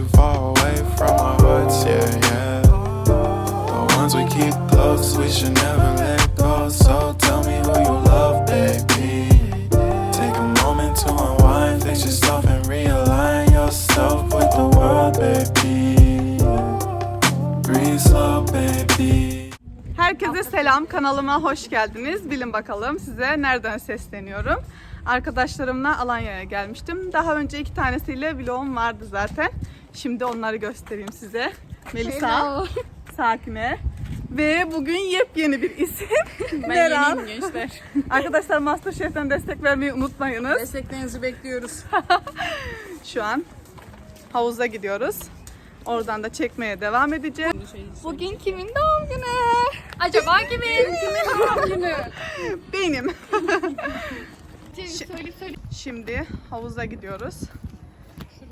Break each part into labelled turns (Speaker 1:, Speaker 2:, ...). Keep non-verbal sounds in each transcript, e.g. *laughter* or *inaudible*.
Speaker 1: too far away from our hearts, yeah, yeah. The ones we keep close, we should never let go. So tell me who you love, baby. Take a moment to unwind, fix yourself and realign yourself with the world, baby. Breathe slow, baby.
Speaker 2: Herkese selam, kanalıma hoş geldiniz. Bilin bakalım size nereden sesleniyorum. Arkadaşlarımla Alanya'ya gelmiştim. Daha önce iki tanesiyle vlogum vardı zaten. Şimdi onları göstereyim size. Melisa, Sakine ve bugün yepyeni bir isim. *laughs*
Speaker 3: Ben
Speaker 2: Meral.
Speaker 3: yeniyim gençler.
Speaker 2: Arkadaşlar Masterchef'ten destek vermeyi unutmayınız.
Speaker 3: Desteklerinizi bekliyoruz. *laughs*
Speaker 2: Şu an havuza gidiyoruz. Oradan da çekmeye devam edeceğim.
Speaker 3: Bugün kimin doğum günü? Acaba kimin? kimin doğum günü? *laughs*
Speaker 2: Benim.
Speaker 3: Söyle söyle.
Speaker 2: Şimdi havuza gidiyoruz.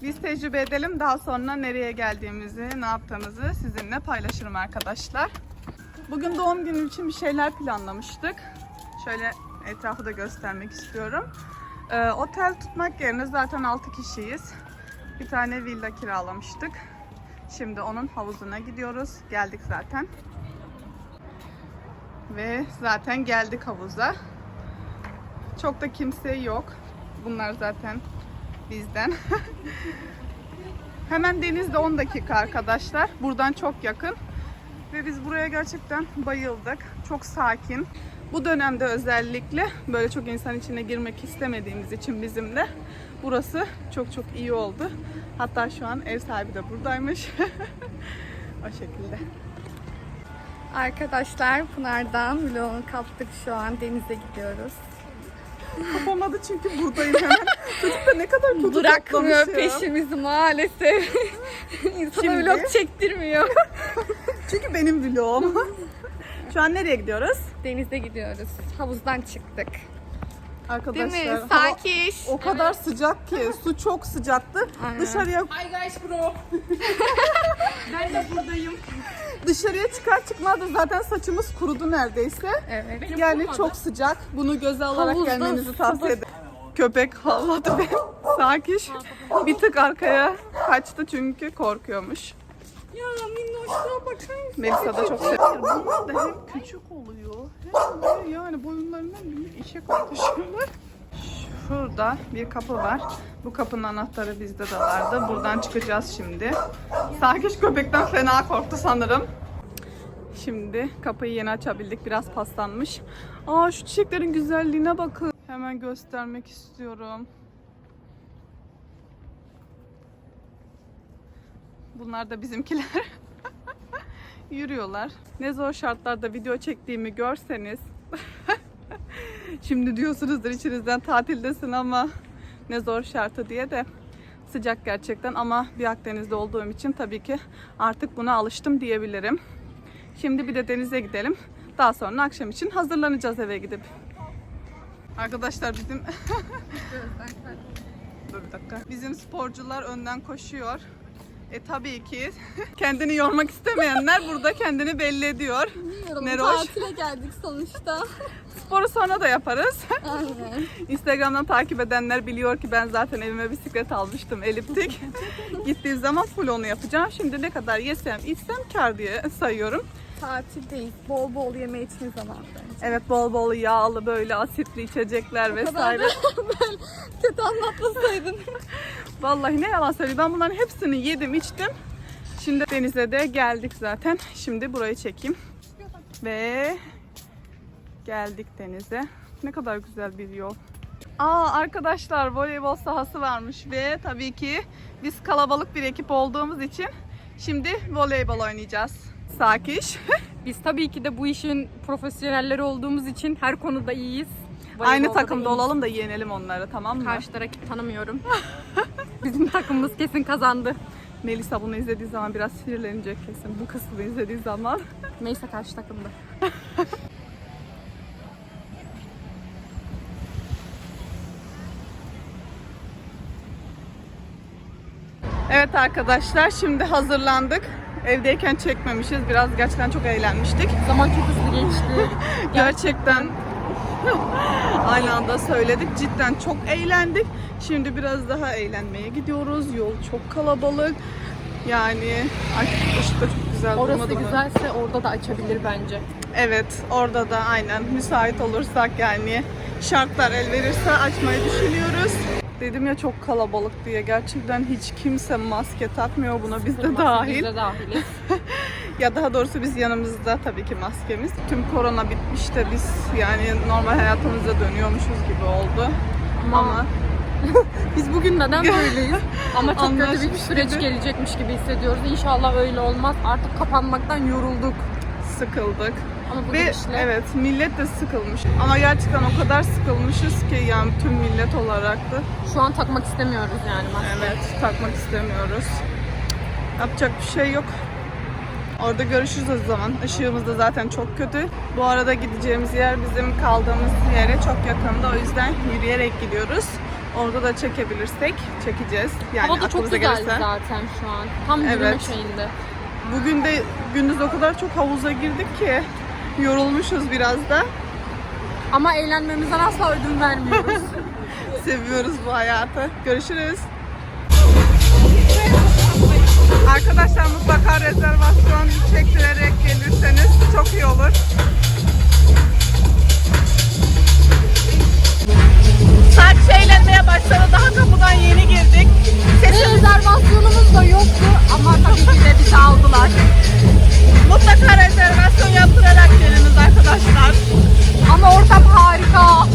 Speaker 2: Biz tecrübe edelim daha sonra nereye geldiğimizi, ne yaptığımızı sizinle paylaşırım arkadaşlar. Bugün doğum günü için bir şeyler planlamıştık. Şöyle etrafı da göstermek istiyorum. Ee, otel tutmak yerine zaten 6 kişiyiz. Bir tane villa kiralamıştık. Şimdi onun havuzuna gidiyoruz. Geldik zaten. Ve zaten geldik havuza. Çok da kimse yok. Bunlar zaten bizden. Hemen denizde 10 dakika arkadaşlar. Buradan çok yakın. Ve biz buraya gerçekten bayıldık. Çok sakin. Bu dönemde özellikle böyle çok insan içine girmek istemediğimiz için bizim de burası çok çok iyi oldu. Hatta şu an ev sahibi de buradaymış. *laughs* o şekilde.
Speaker 3: Arkadaşlar Pınar'dan vlogunu kaptık şu an denize gidiyoruz.
Speaker 2: Kapamadı çünkü buradayım hemen. *laughs* Çocuk da ne kadar kötü
Speaker 3: Bırakmıyor
Speaker 2: toplamış ya.
Speaker 3: peşimizi maalesef. *laughs* İnsana
Speaker 2: Şimdi-
Speaker 3: vlog çektirmiyor. *laughs*
Speaker 2: Çünkü benim vlogum. Şu an nereye gidiyoruz?
Speaker 3: Denize gidiyoruz. Havuzdan çıktık. Değil
Speaker 2: Arkadaşlar
Speaker 3: mi?
Speaker 2: hava
Speaker 3: Sakiş.
Speaker 2: o kadar sıcak ki *laughs* su çok sıcaktı.
Speaker 3: Aynen.
Speaker 2: Dışarıya
Speaker 3: Hi guys bro. *laughs* ben de buradayım.
Speaker 2: dışarıya çıkar çıkmaz da zaten saçımız kurudu neredeyse.
Speaker 3: Evet.
Speaker 2: Yani çok sıcak. Bunu göze alarak
Speaker 3: Havuzda
Speaker 2: gelmenizi tavsiye ederim. Köpek havladı ve *laughs* Sakiş bir tık arkaya kaçtı çünkü korkuyormuş.
Speaker 3: Ya minnoşluğa bakar mısın?
Speaker 2: Melisa da çok seviyor. Bunlar da hep küçük oluyor. Hem de yani boyunlarından büyük işe kalkışıyorlar. Şurada bir kapı var. Bu kapının anahtarı bizde de vardı. Buradan çıkacağız şimdi. Sakiş köpekten fena korktu sanırım. Şimdi kapıyı yeni açabildik. Biraz paslanmış. Aa şu çiçeklerin güzelliğine bakın. Hemen göstermek istiyorum. Bunlar da bizimkiler. *laughs* Yürüyorlar. Ne zor şartlarda video çektiğimi görseniz. Şimdi diyorsunuzdur içinizden tatildesin ama ne zor şartı diye de sıcak gerçekten ama bir Akdeniz'de olduğum için tabii ki artık buna alıştım diyebilirim. Şimdi bir de denize gidelim. Daha sonra akşam için hazırlanacağız eve gidip. Arkadaşlar bizim *laughs* Dur bir dakika. Bizim sporcular önden koşuyor. E tabii ki *laughs* kendini yormak istemeyenler burada kendini belli ediyor.
Speaker 3: Bilmiyorum.
Speaker 2: Neroş.
Speaker 3: Tatile geldik sonuçta. *laughs*
Speaker 2: Sporu sonra da yaparız. *laughs*
Speaker 3: Aynen.
Speaker 2: Instagram'dan takip edenler biliyor ki ben zaten evime bisiklet almıştım eliptik. Gittiğim zaman full onu yapacağım. Şimdi ne kadar yesem içsem kar diye sayıyorum.
Speaker 3: Tatildeyiz. Bol bol yeme içme zamanı.
Speaker 2: Evet bol bol yağlı böyle asitli içecekler vesaire. *laughs*
Speaker 3: Kötü anlatmasaydın. *laughs*
Speaker 2: Vallahi ne yalan söyleyeyim ben bunların hepsini yedim içtim. Şimdi denize de geldik zaten. Şimdi burayı çekeyim. Ve geldik denize. Ne kadar güzel bir yol. Aa arkadaşlar voleybol sahası varmış ve tabii ki biz kalabalık bir ekip olduğumuz için şimdi voleybol oynayacağız. Sakiş. *laughs*
Speaker 4: Biz tabii ki de bu işin profesyonelleri olduğumuz için her konuda iyiyiz.
Speaker 2: Aynı
Speaker 3: Voleybolda
Speaker 2: takımda
Speaker 3: da
Speaker 2: olalım da yenelim onları tamam mı?
Speaker 3: Karşı rakip tanımıyorum. *laughs* Bizim takımımız kesin kazandı.
Speaker 2: Melisa bunu izlediği zaman biraz sinirlenecek kesin. Bu kısmı izlediği zaman. *laughs*
Speaker 3: Neyse karşı takımda.
Speaker 2: Evet arkadaşlar şimdi hazırlandık. Evdeyken çekmemişiz. Biraz gerçekten çok eğlenmiştik.
Speaker 3: Zaman çok hızlı geçti. *laughs*
Speaker 2: Gerçekten *laughs* aynı anda söyledik. Cidden çok eğlendik. Şimdi biraz daha eğlenmeye gidiyoruz. Yol çok kalabalık. Yani ay çok güzel
Speaker 3: Orası güzelse orada da açabilir bence.
Speaker 2: Evet orada da aynen müsait olursak yani şartlar el verirse açmayı düşünüyoruz. Dedim ya çok kalabalık diye gerçekten hiç kimse maske takmıyor buna biz de dahil.
Speaker 3: Biz de dahiliz. *laughs*
Speaker 2: Ya daha doğrusu biz yanımızda tabii ki maskemiz. Tüm korona bitmiş de biz yani normal hayatımıza dönüyormuşuz gibi oldu.
Speaker 3: Ama
Speaker 2: Ama *laughs*
Speaker 3: biz bugün neden *laughs* böyleyiz? Ama çok kötü bir süreç
Speaker 2: gibi.
Speaker 3: gelecekmiş gibi hissediyoruz. İnşallah öyle olmaz. Artık kapanmaktan yorulduk.
Speaker 2: sıkıldık.
Speaker 3: Ama bu
Speaker 2: Ve
Speaker 3: gidişle
Speaker 2: evet millet de sıkılmış. Ama gerçekten o kadar sıkılmışız ki yani tüm millet olarak da.
Speaker 3: şu an takmak istemiyoruz yani maske.
Speaker 2: Evet, takmak istemiyoruz. Yapacak bir şey yok. Orada görüşürüz o zaman. Işığımız da zaten çok kötü. Bu arada gideceğimiz yer bizim kaldığımız yere çok yakında. O yüzden yürüyerek gidiyoruz. Orada da çekebilirsek çekeceğiz. Yani
Speaker 3: Hava da çok güzel
Speaker 2: gelirse.
Speaker 3: zaten şu an. Tam yürüme
Speaker 2: Evet.
Speaker 3: şeyinde.
Speaker 2: Bugün de gündüz o kadar çok havuza girdik ki yorulmuşuz biraz da.
Speaker 3: Ama eğlenmemizden asla ödün vermiyoruz. *laughs*
Speaker 2: Seviyoruz bu hayatı. Görüşürüz. Arkadaşlar mutlaka rezervasyon çektirerek gelirseniz çok iyi olur. Saat eğlenmeye başladı. Daha kapıdan yeni girdik.
Speaker 3: Ve rezervasyonumuz da yoktu ama tabii ki de bizi aldılar.
Speaker 2: Mutlaka rezervasyon yaptırarak geliniz arkadaşlar.
Speaker 3: Ama ortam harika.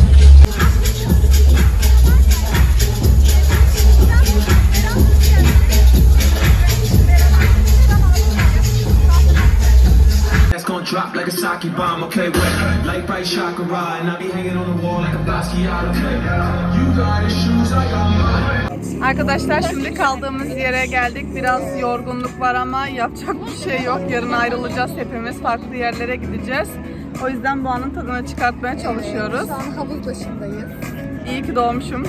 Speaker 4: Drop like a sake bomb, okay? Wet, light bright chakra, and I be hanging on the wall like a Basquiat, okay? You got his shoes, I got mine.
Speaker 2: Arkadaşlar şimdi kaldığımız yere geldik. Biraz yorgunluk var ama yapacak bir şey yok. Yarın ayrılacağız hepimiz. Farklı yerlere gideceğiz. O yüzden bu anın tadını çıkartmaya çalışıyoruz.
Speaker 3: Şu an havuz başındayız.
Speaker 2: İyi ki doğmuşum.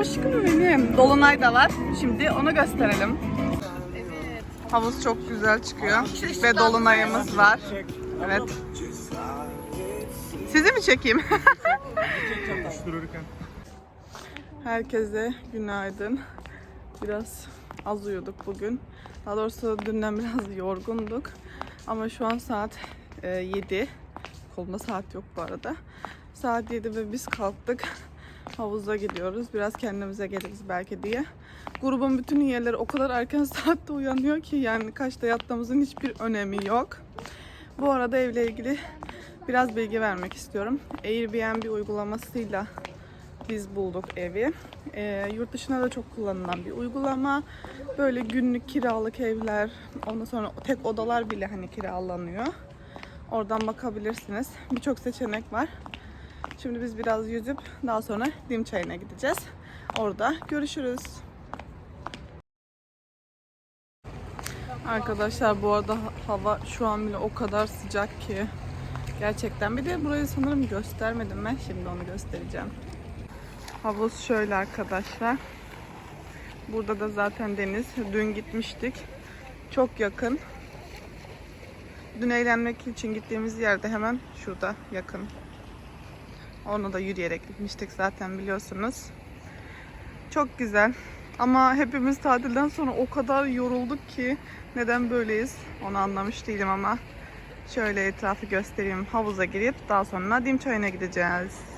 Speaker 2: Aşkım benim. Dolunay da var. Şimdi onu gösterelim. Havuz çok güzel çıkıyor. Ve dolunayımız var. Evet. Sizi mi çekeyim? Herkese günaydın. Biraz az uyuduk bugün. Daha doğrusu dünden biraz *laughs* yorgunduk. Ama şu an saat e, 7. Kolumda saat yok bu arada. Saat 7 ve biz kalktık. *laughs* Havuza gidiyoruz. Biraz kendimize geliriz belki diye. Grubun bütün üyeleri o kadar erken *laughs* saatte uyanıyor ki yani kaçta yattığımızın hiçbir önemi yok. Bu arada evle ilgili biraz bilgi vermek istiyorum. Airbnb uygulamasıyla biz bulduk evi. Ee, yurt dışına da çok kullanılan bir uygulama. Böyle günlük kiralık evler, ondan sonra tek odalar bile hani kiralanıyor. Oradan bakabilirsiniz. Birçok seçenek var. Şimdi biz biraz yüzüp daha sonra dim çayına gideceğiz. Orada görüşürüz. Arkadaşlar bu arada hava şu an bile o kadar sıcak ki gerçekten. Bir de burayı sanırım göstermedim ben. Şimdi onu göstereceğim. Havuz şöyle arkadaşlar. Burada da zaten deniz. Dün gitmiştik. Çok yakın. Dün eğlenmek için gittiğimiz yerde hemen şurada yakın. Onu da yürüyerek gitmiştik zaten biliyorsunuz. Çok güzel. Ama hepimiz tatilden sonra o kadar yorulduk ki neden böyleyiz onu anlamış değilim ama şöyle etrafı göstereyim. Havuza girip daha sonra dim çayına gideceğiz.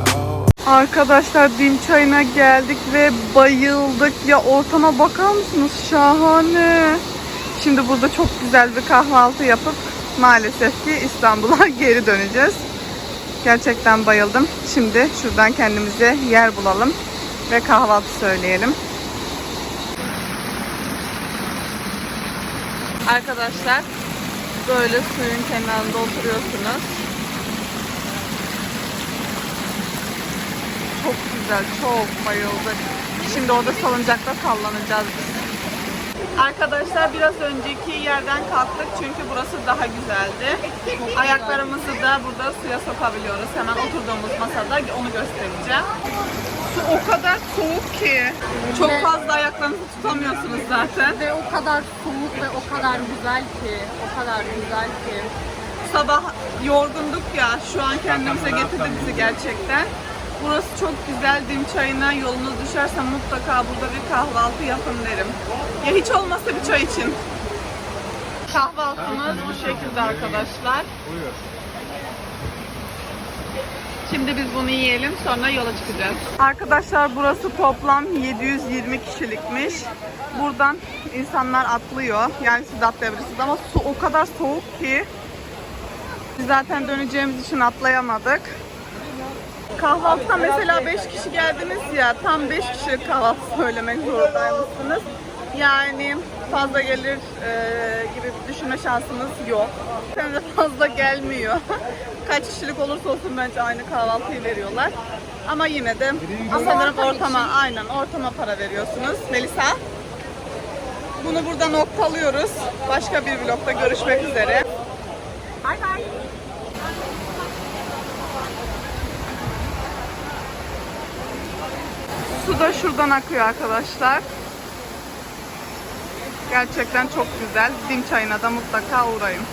Speaker 2: Arkadaşlar dim çayına geldik ve bayıldık. Ya ortama bakar mısınız? Şahane. Şimdi burada çok güzel bir kahvaltı yapıp maalesef ki İstanbul'a *laughs* geri döneceğiz. Gerçekten bayıldım. Şimdi şuradan kendimize yer bulalım ve kahvaltı söyleyelim. Arkadaşlar böyle suyun kenarında oturuyorsunuz. Çok güzel, çok bayıldık. Şimdi orada salıncakta sallanacağız biz. Arkadaşlar biraz önceki yerden kalktık çünkü burası daha güzeldi. Ayaklarımızı da burada suya sokabiliyoruz. Hemen oturduğumuz masada onu göstereceğim. Su o kadar soğuk ki. Çok fazla ayaklarınızı tutamıyorsunuz zaten.
Speaker 3: Ve o kadar soğuk ve o kadar güzel ki. O kadar güzel ki.
Speaker 2: Sabah yorgunduk ya. Şu an kendimize getirdi bizi gerçekten. Burası çok güzel. Dim çayına yolunuz düşerse mutlaka burada bir kahvaltı yapın derim. Ya hiç olmazsa bir çay için. Kahvaltımız bu şekilde arkadaşlar. Şimdi biz bunu yiyelim sonra yola çıkacağız. Arkadaşlar burası toplam 720 kişilikmiş. Buradan insanlar atlıyor. Yani siz de atlayabilirsiniz ama su o kadar soğuk ki biz zaten döneceğimiz için atlayamadık. Kahvaltıda mesela 5 kişi geldiniz ya tam 5 kişi kahvaltı *laughs* söylemek zorundaymışsınız. Yani fazla gelir e, gibi düşünme şansınız yok. Sen de fazla gelmiyor. *laughs* Kaç kişilik olursa olsun bence aynı kahvaltıyı veriyorlar. Ama yine de sanırım ortama aynen ortama para veriyorsunuz. Melisa. Bunu burada noktalıyoruz. Başka bir vlogda görüşmek üzere. Su da şuradan akıyor arkadaşlar. Gerçekten çok güzel. Dim çayına da mutlaka uğrayın.